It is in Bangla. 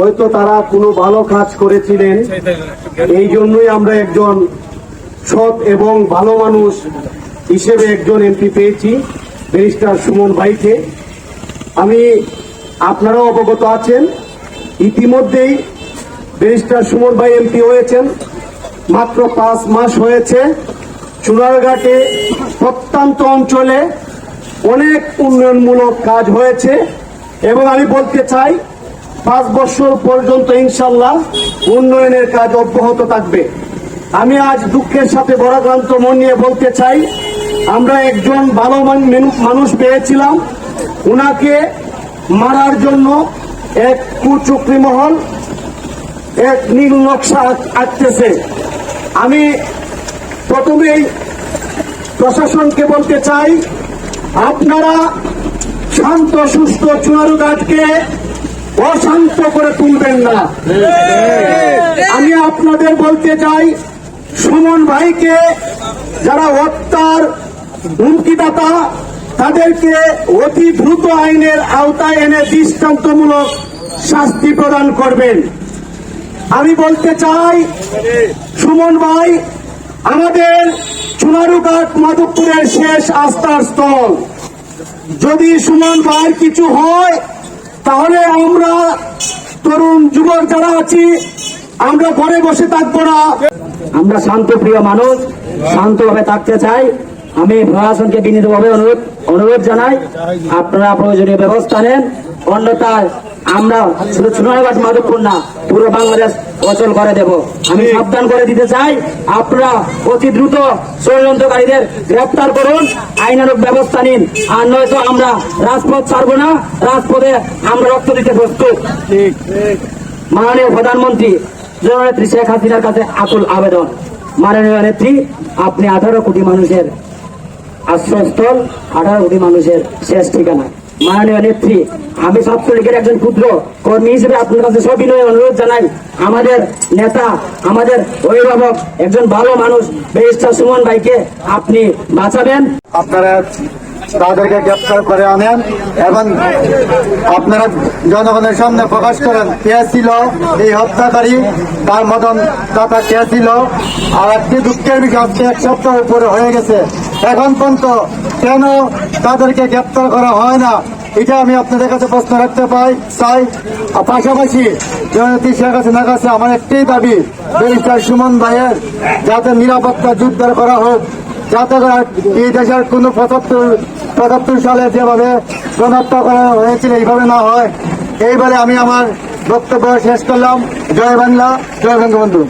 হয়তো তারা কোনো ভালো কাজ করেছিলেন। এই জন্যই আমরা একজন সৎ এবং ভালো মানুষ হিসেবে একজন এমপি পেয়েছি, ব্যারিস্টার সুমন ভাইকে। আমি, আপনারাও অবগত আছেন, ইতিমধ্যেই ব্যারিস্টার সুমন ভাই এমপি হয়েছেন। মাত্র পাঁচ মাস হয়েছে, চুনারঘাটে প্রত্যন্ত অঞ্চলে অনেক উন্নয়নমূলক কাজ হয়েছে। এবং আমি বলতে চাই পাঁচ বছর পর্যন্ত ইনশাল্লাহ উন্নয়নের কাজ অব্যাহত থাকবে। আমি আজ দুঃখের সাথে বরাক্রান্ত মন নিয়ে বলতে চাই, আমরা একজন ভালো মান- মেনু- মানুষ পেয়েছিলাম। উনাকে মারার জন্য এক কুচক্রি মহল, এক নীল নকশা আঁকতেছে। আমি প্রথমেই প্রশাসনকে বলতে চাই, আপনারা শান্ত, সুস্থ চুনারুঘাটকে অশান্ত করে তুলবেন না। আমি আপনাদের বলতে চাই, সুমন ভাইকে যারা হত্যার হুমকিদাতা, তাদেরকে অতি দ্রুত আইনের আওতায় এনে দৃষ্টান্তমূলক শাস্তি প্রদান করবেন। আমি বলতে চাই, সুমন ভাই, আমাদের চুনারুঘাট মাধবপুরের শেষ আস্থার স্থল। যদি সুমন ভাইয়ের কিছু হয় তাহলে আমরা তরুণ, যুবক যারা আছি, আমরা ঘরে বসে থাকব না। আমরা শান্তপ্রিয় মানুষ, শান্তভাবে থাকতে চাই। আমি প্রশাসনকে বিনীতভাবে অনুরোধ অনুরোধ জানাই, আপনারা প্রয়োজনীয় ব্যবস্থা নেন। অন্যথায় আমরা শুধু চুনারঘাট মাধবপুর না, পুরো বাংলাদেশ অচল করে দেব। আমি সাবধান করে দিতে চাই, আপনারা অতি দ্রুত ষড়যন্ত্রকারীদের গ্রেপ্তার করুন আইনানুক ব্যবস্থা নিন। আর নয়তো আমরা রাজপথ ছাড়বো না, রাজপথে আমরা রক্ত দিতে প্রস্তুত। মাননীয় প্রধানমন্ত্রী, জননেত্রী শেখ হাসিনার কাছে আকুল আবেদন। মাননীয় নেত্রী, আপনি আঠারো কোটি মানুষের আশ্রয়স্থল আঠারো কোটি মানুষের শেষ ঠিকানা। মাননীয় নেত্রী, আমি ছাত্রলীগের একজন ক্ষুদ্র কর্মী হিসেবে আপনার কাছে সবিনয় অনুরোধ জানাই, আমাদের নেতা, আমাদের অভিভাবক, একজন ভালো মানুষ, ব্যারিস্টার সুমন ভাইকে আপনি বাঁচাবেন। আপনারা তাদেরকে গ্রেপ্তার করে আনেন এবং আপনারা জনগণের সামনে প্রকাশ করেন কে ছিল এই হত্যাকারী, তার মতন দাতা কে ছিল, আর একটি দুঃখের বিষয় আজকে এক সপ্তাহ উপরে হয়ে গেছে। এখন পর্যন্ত কেন তাদেরকে গ্রেপ্তার করা হয় না? এটা আমি আপনাদের কাছে প্রশ্ন রাখতে পাই, চাই। পাশাপাশি জননেত্রী শেখ হাসিনার কাছে আমার একটাই দাবি, ব্যারিস্টার সুমন ভাইয়ের যাতে নিরাপত্তা জোরদার করা হোক, যাতে এই দেশের কোন পঁচাত্তর পঁচাত্তর সালে যেভাবে গণহত্যা করা হয়েছিল, এইভাবে না হয়। এইবারে আমি আমার বক্তব্য শেষ করলাম। জয় বাংলা, জয় বঙ্গবন্ধু।